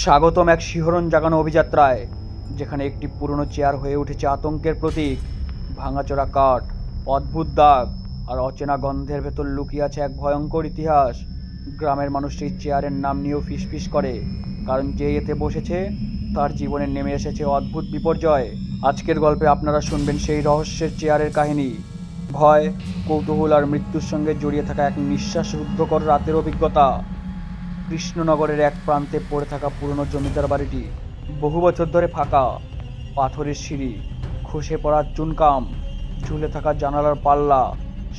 স্বাগতম এক শিহরণ জাগানো অভিযাত্রায়, যেখানে একটি পুরনো চেয়ার হয়ে উঠেছে আতঙ্কের প্রতীক, ভাঙাচোরা কাঠ, অদ্ভুত দাগ আর অচেনা গন্ধের ভেতর লুকিয়ে আছে এক ভয়ঙ্কর ইতিহাস। গ্রামের মানুষ সেই চেয়ারের নাম নিয়েও ফিসফিস করে, কারণ যে এতে বসেছে, তার জীবনে নেমে এসেছে অদ্ভুত বিপর্যয়। আজকের গল্পে আপনারা শুনবেন সেই রহস্যের চেয়ারের কাহিনী। ভয়, কৌতূহল আর মৃত্যুর সঙ্গে জড়িয়ে থাকা এক নিঃশ্বাস রুদ্ধকর রাতের অভিজ্ঞতা। কৃষ্ণনগরের এক প্রান্তে পড়ে থাকা পুরনো জমিদার বাড়িটি বহু বছর ধরে ফাঁকা, পাথরের সিঁড়ি, খসে পড়া চুনকাম, ঝুলে থাকা জানালার পাল্লা,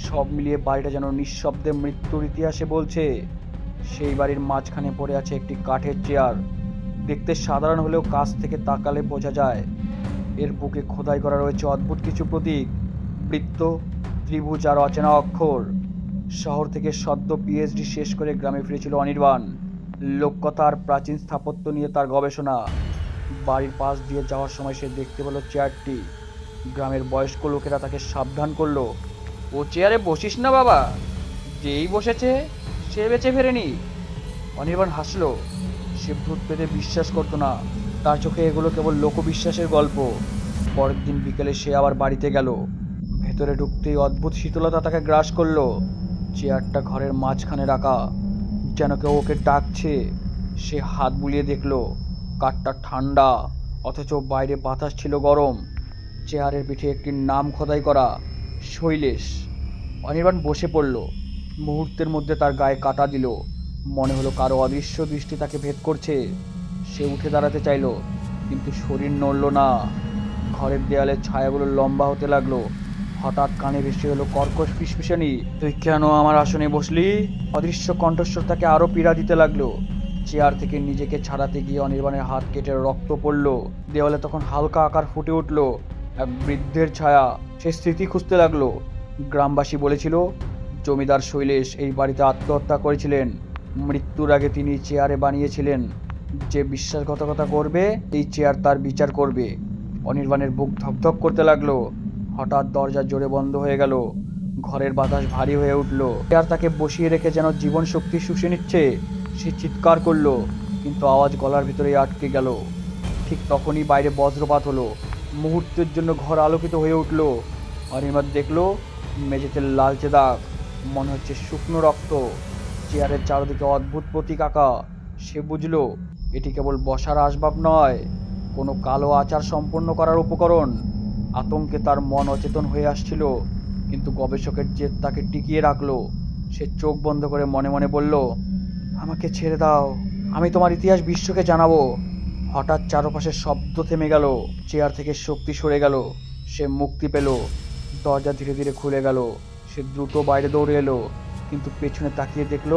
সব মিলিয়ে বাড়িটা যেন নিঃশব্দে মৃত্যুর ইতিহাসে বলছে। সেই বাড়ির মাঝখানে পড়ে আছে একটি কাঠের চেয়ার। দেখতে সাধারণ হলেও কাছ থেকে তাকালে বোঝা যায়, এর বুকে খোদাই করা রয়েছে অদ্ভুত কিছু প্রতীক, বৃত্ত, ত্রিভুজ আর অচেনা অক্ষর। শহর থেকে সদ্য পিএইচডি শেষ করে গ্রামে ফিরেছিল অনির্বাণ। লোককথা আর প্রাচীন স্থাপত্য নিয়ে তার গবেষণা। বাড়ির পাশ দিয়ে যাওয়ার সময় সে দেখতে পেল চেয়ারটি। গ্রামের বয়স্ক লোকেরা তাকে সাবধান করল। ও চেয়ারে বসিস না বাবা। যেই বসেছে, সে বেঁচে ফেরেনি। অনির্বাণ হাসলো। সে ভূত পেতে বিশ্বাস করতো না। তার চোখে এগুলো কেবল লোকবিশ্বাসের গল্প। পরের দিন বিকেলে সে আবার বাড়িতে গেল। ভেতরে ঢুকতেই অদ্ভুত শীতলতা তাকে গ্রাস করল। চেয়ারটা ঘরের মাঝখানে রাখা, যেন কেউ ওকে ডাকছে। সে হাত বুলিয়ে দেখল, কাঠটা ঠান্ডা, অথচ বাইরে বাতাস ছিল গরম। চেয়ারের পিঠে একটি নাম খোদাই করা, শৈলেশ। অনির্বাণ বসে পড়ল। মুহূর্তের মধ্যে তার গায়ে কাটা দিল। মনে হলো কারও অদৃশ্য দৃষ্টি তাকে ভেদ করছে। সে উঠে দাঁড়াতে চাইলো, কিন্তু শরীর নড়ল না। ঘরের দেয়ালের ছায়াগুলো লম্বা হতে লাগল। হঠাৎ কানে ভেসে এলো কর্কশ ফিসফিসানি। তুই কেন আমার আসনে বসলি? অদৃশ্য কণ্ঠস্বর তাকে আরও পীড়া দিতে লাগল। চেয়ার থেকে নিজেকে ছাড়াতে গিয়ে অনির্বাণের হাত কেটে রক্ত পড়ল। দেওয়ালে তখন হালকা আকার ফুটে উঠল। এক বৃদ্ধের ছায়া। সে স্মৃতি খুঁজতে লাগল। গ্রামবাসী বলেছিল, জমিদার শৈলেশ এই বাড়িতে আত্মহত্যা করেছিলেন। মৃত্যুর আগে তিনি চেয়ারে বানিয়েছিলেন। যে বিশ্বাসঘাতকতা করবে, এই চেয়ার তার বিচার করবে। অনির্বাণের বুক ধকধক করতে লাগল। হঠাৎ দরজা জোরে বন্ধ হয়ে গেল। ঘরের বাতাস ভারী হয়ে উঠল। চেয়ার তাকে বসিয়ে রেখে যেন জীবন শক্তি শুষে নিচ্ছে, সে চিৎকার করল, কিন্তু আওয়াজ গলার ভিতরেই আটকে গেল। ঠিক তখনই বাইরে বজ্রপাত হলো। মুহূর্তের জন্য ঘর আলোকিত হয়ে উঠল। অনির্বাণ দেখল, মেঝেতে লালচে দাগ, মনে হচ্ছে শুকনো রক্ত। চেয়ারের চারদিকে অদ্ভুত প্রতীক আঁকা। সে বুঝলো, এটি কেবল বসার আসবাব নয়, কোনো কালো আচার সম্পন্ন করার উপকরণ। আতঙ্কে তার মন অচেতন হয়ে আসছিল, কিন্তু গবেষকের জেদ তাকে টিকিয়ে রাখল। সে চোখ বন্ধ করে মনে মনে বলল, আমাকে ছেড়ে দাও, আমি তোমার ইতিহাস বিশ্বকে জানাব। হঠাৎ চারপাশে শব্দ থেমে গেল, চেয়ার থেকে শক্তি সরে গেল, সে মুক্তি পেল, দরজা ধীরে ধীরে খুলে গেল, সে দ্রুত বাইরে দৌড়ে এলো, কিন্তু পেছনে তাকিয়ে দেখল,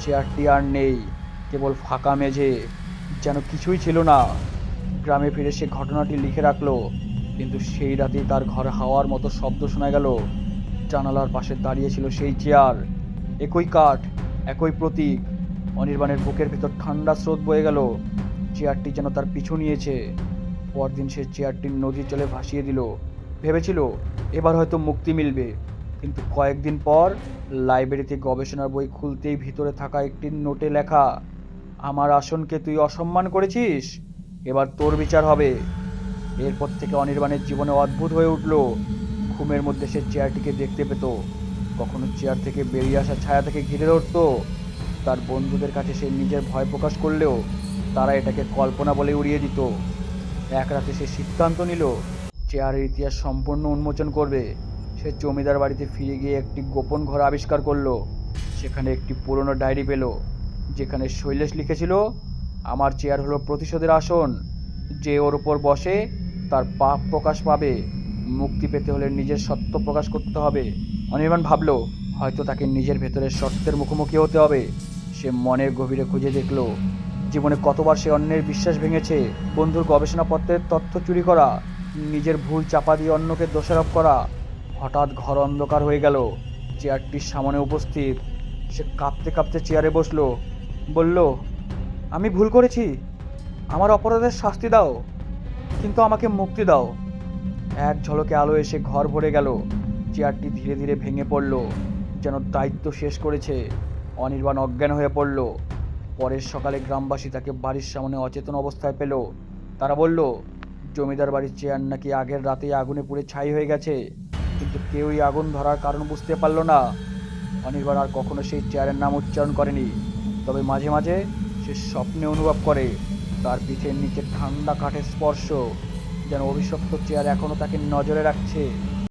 চেয়ারটি আর নেই, কেবল ফাঁকা মেঝে, যেন কিছুই ছিল না। গ্রামে ফিরে সে ঘটনাটি লিখে রাখল কিন্তু সেই রাতেই তার ঘর হাওয়ার মতো শব্দ শোনা গেল। জানালার পাশে দাঁড়িয়ে ছিল সেই চেয়ার। একই কাঠ, একই প্রতীক। অনির্বাণের বুকের ভিতর ঠান্ডা স্রোত বয়ে গেল। চেয়ারটি যেন তার পিছু নিয়েছে। পরদিন সে চেয়ারটির নদীর চলে ভাসিয়ে দিল। ভেবেছিল, এবার হয়তো মুক্তি মিলবে। কিন্তু কয়েকদিন পর লাইব্রেরিতে গবেষণার বই খুলতেই ভিতরে থাকা একটি নোটে লেখা, আমার আসনকে তুই অসম্মান করেছিস? এবার তোর বিচার হবে। এরপর থেকে অনির্বাণের জীবনে অদ্ভুত হয়ে উঠল। ঘুমের মধ্যে সে চেয়ারটিকে দেখতে পেত। কখনো চেয়ার থেকে বেরিয়ে আসা ছায়া থেকে ঘিরে ধরত। তার বন্ধুদের কাছে সে নিজের ভয় প্রকাশ করলেও তারা এটাকে কল্পনা বলে উড়িয়ে দিত। এক রাতে সে সিদ্ধান্ত নিল, চেয়ারের ইতিহাস সম্পূর্ণ উন্মোচন করবে। সে জমিদার বাড়িতে ফিরে গিয়ে একটি গোপন ঘর আবিষ্কার করল। সেখানে একটি পুরনো ডায়েরি পেল, যেখানে শৈলেশ লিখেছিল, আমার চেয়ার হলো প্রতিশোধের আসন। যে ওর উপর বসে তার পাপ প্রকাশ পাবে। মুক্তি পেতে হলে নিজের সত্য প্রকাশ করতে হবে। অনির্বাণ ভাবল, হয়তো তাকে নিজের ভেতরের সত্যের মুখোমুখি হতে হবে। সে মনের গভীরে খুঁজে দেখল, জীবনে কতবার সে অন্যের বিশ্বাস ভেঙেছে। বন্ধুর গবেষণাপত্রের তথ্য চুরি করা, নিজের ভুল চাপা দিয়ে অন্যকে দোষারোপ করা, হঠাৎ ঘর অন্ধকার হয়ে গেল। চেয়ারটির সামনে উপস্থিত। সে কাঁপতে কাঁপতে চেয়ারে বসল, বলল, আমি ভুল করেছি। আমার অপরাধের শাস্তি দাও। কিন্তু আমাকে মুক্তি দাও। এক ঝলকে আলো এসে ঘর ভরে গেল। চেয়ারটি ধীরে ধীরে ভেঙে পড়ল, যেন দায়িত্ব শেষ করেছে, অনির্বাণ অজ্ঞান হয়ে পড়ল। পরের সকালে গ্রামবাসী তাকে বাড়ির সামনে অচেতন অবস্থায় পেল। তারা বলল, জমিদার বাড়ির চেয়ার নাকি আগের রাতে আগুনে পুড়ে ছাই হয়ে গেছে। কিন্তু কেউই আগুন ধরার কারণ বুঝতে পারল না। অনির্বাণ আর কখনো সেই চেয়ারের নাম উচ্চারণ করেনি। তবে মাঝে মাঝে সে স্বপ্নে অনুভব করে। তার পিঠের নিচে ঠান্ডা কাঠের স্পর্শ যেন অভিশপ্ত চেয়ার এখনও তাকে নজরে রাখছে।